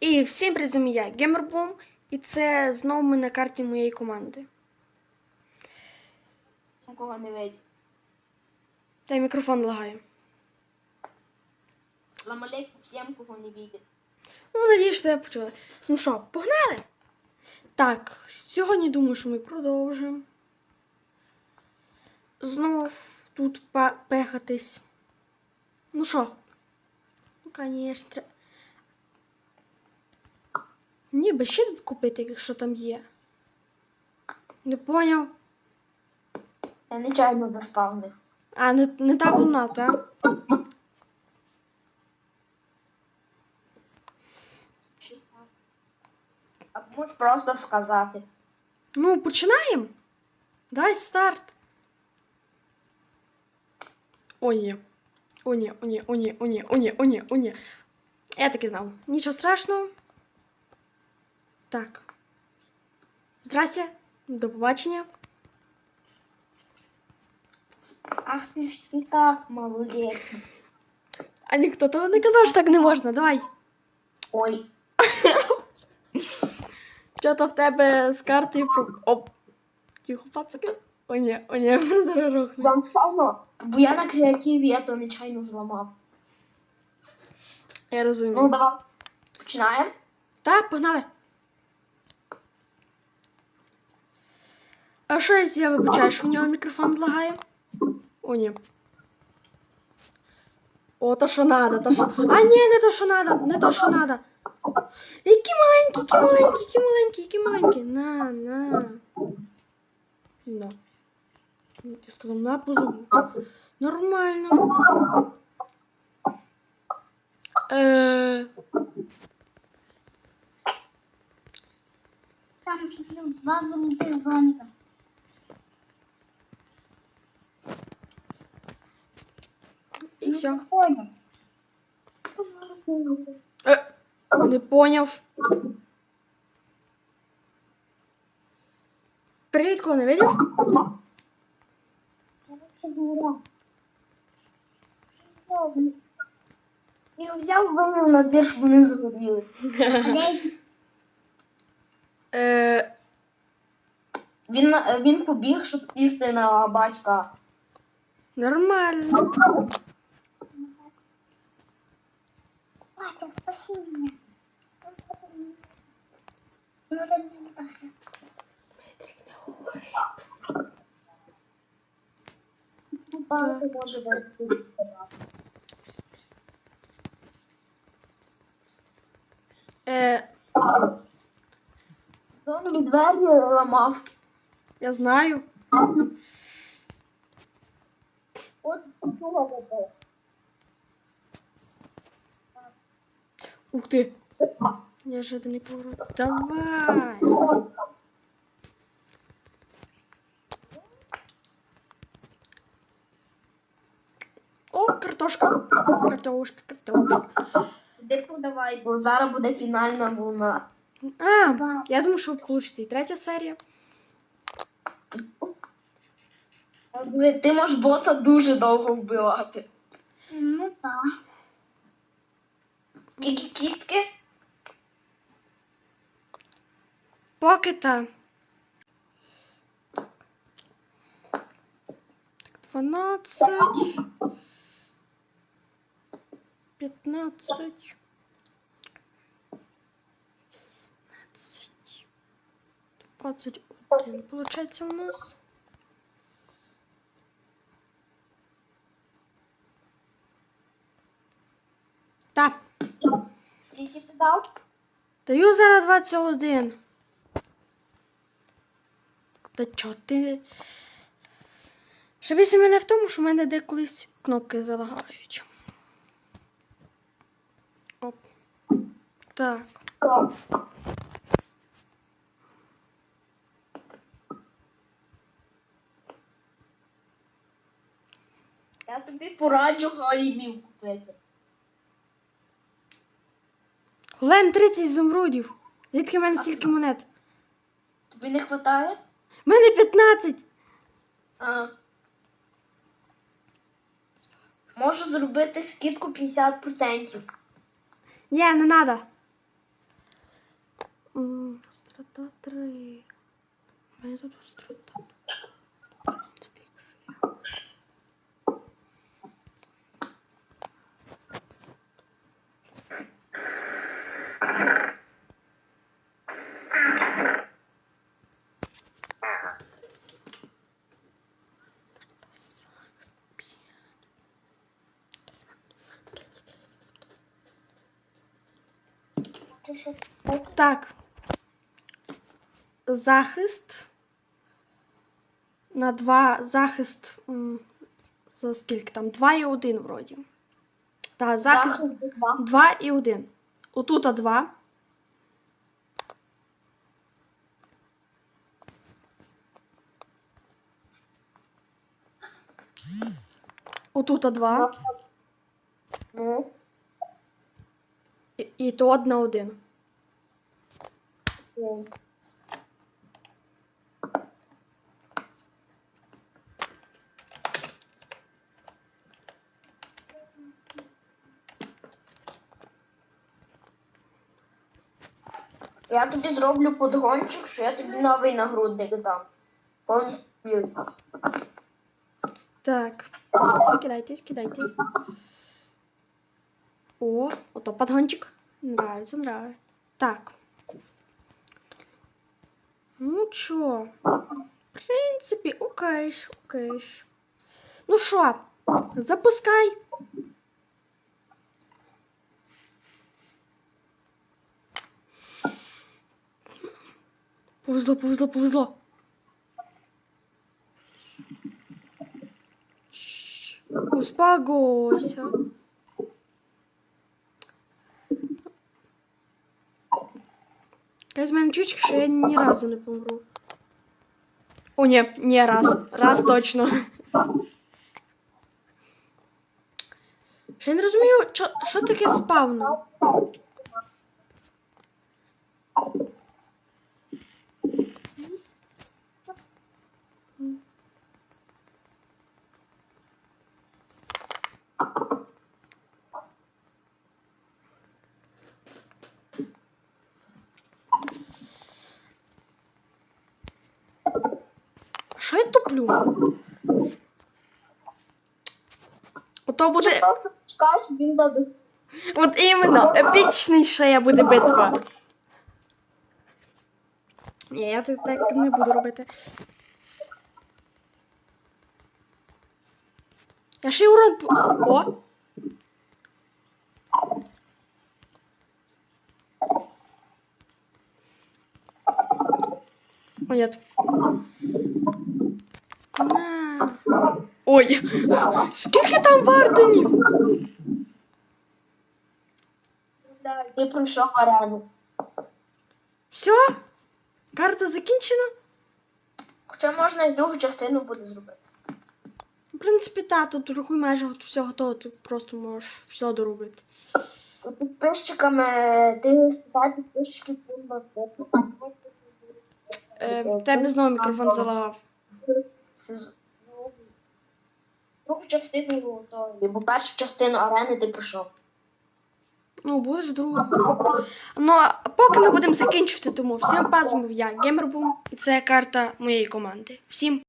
І всім привіт, я Геймербум, і це знову ми на карті моєї команди. Нікого не видно. Та й мікрофон лагає. Салам всім, кого не видно. Ну, надіюсь, що я почула. Ну що, погнали? Так, сьогодні думаю, що ми продовжимо. Знов тут пехатись. Ну що? Ну, звісно. тре- Ні, би ще купити, якщо там є. Не поняв. Я нечайно заспавнив. А, не, не та вона, та? А можеш просто сказати. Ну, починаємо. Дай старт. О, ні. О, ні, о, ні, о, ні, о, ні, о, ні, о, ні, о, ні. Я таки знав. Нічого страшного. Так. Здрасте. До побачення. Ах ти ж і так молодець. А ніхто того не казав, що так не можна. Давай. Ой. Що то в тебе з карти про. Оп. Тихо, пацаки. О, ні, о, ні, зараз рухне. Вам впало? Бо я на креативі, я то нечайно зламав. Я Ну, розумію. давай. Починаємо. Так, погнали. А що якщо я вибачаю, що в нього мікрофон лагає? О, ні. О, то що надо, то що. А ні, не то, що надо, не то, що надо. Які маленькі, які маленькі, які маленькі, які маленькі. На, на. На. Я сказав, на по зубу. Нормально. Е, Там плюс два золотих броніка. Все. Понял. Е, не поняв. Привіт, кого не видів? Я взяв вивів на двір, щоб вони загоріли. Е, Він, він побіг, щоб їсти на батька. нормально. Батя, спаси мене. Батя може бути. Е, Зомбі двері ламав. я знаю. От почула тебе. Ух ти. Неожиданный поворот. Давай. О, картошка. Картошка, картошка. Де продавай, бо зараз буде фінальна луна. А, я думаю, що получится і третя серія. Ти можеш боса дуже довго вбивати. Ну так. Кістки? Поки та. Так, 12. 15. 15. 21. Получается у нас. Так. Скільки ти дав? Даю зараз 21. Та чо ти? Ще більше мене в тому, що в мене деколись кнопки залагають. Оп. Так. Я тобі пораджу голібів купити. Голем 30 зумрудів. Звідки в мене стільки монет? Тобі не вистачає? В мене 15. А. Можу зробити скидку 50%. Ні, не треба. М, Острота 3. У мене тут острота. Так. Захист. На два. захист. За скільки там? Два і один, вроді. Так, захист 2 і 1. Отут 2. Отут два. І, то одна один. Я тобі зроблю подгончик, що я тобі новий нагрудник дам. Повністю. Так. Скидайте, скидайте. О, ото подгончик. Нравится, нравится. Так. Ну чё? В принципе, окейш, окейш. Ну що, запускай. Повезло, повезло, повезло. Успокойся. Я з мене чучка, що я ні разу не помру. О, ні, ні, раз. Раз точно. Я не розумію, що, таке спавно. Туплю? Ото буде. Просто чекаєш, він даде. От іменно, епічніша буде битва. Ні, я так так не буду робити. Я ще й урон. О! О, нет. На. Ой, скільки там варденів? Ти пройшов арену. Все? Карта закінчена? Хоча можна і другу частину буде зробити. В принципі, так, тут рахуй майже от все готово, ти просто можеш все доробити. Підписчиками ти ставай підписчики на Е, в тебе знову мікрофон залагав. Другу частину готові, бо першу частину арени ти пройшов. Ну, будеш другу. Ну, а поки ми будемо закінчувати, тому всім пазмов я Геймербум, і це карта моєї команди. Всім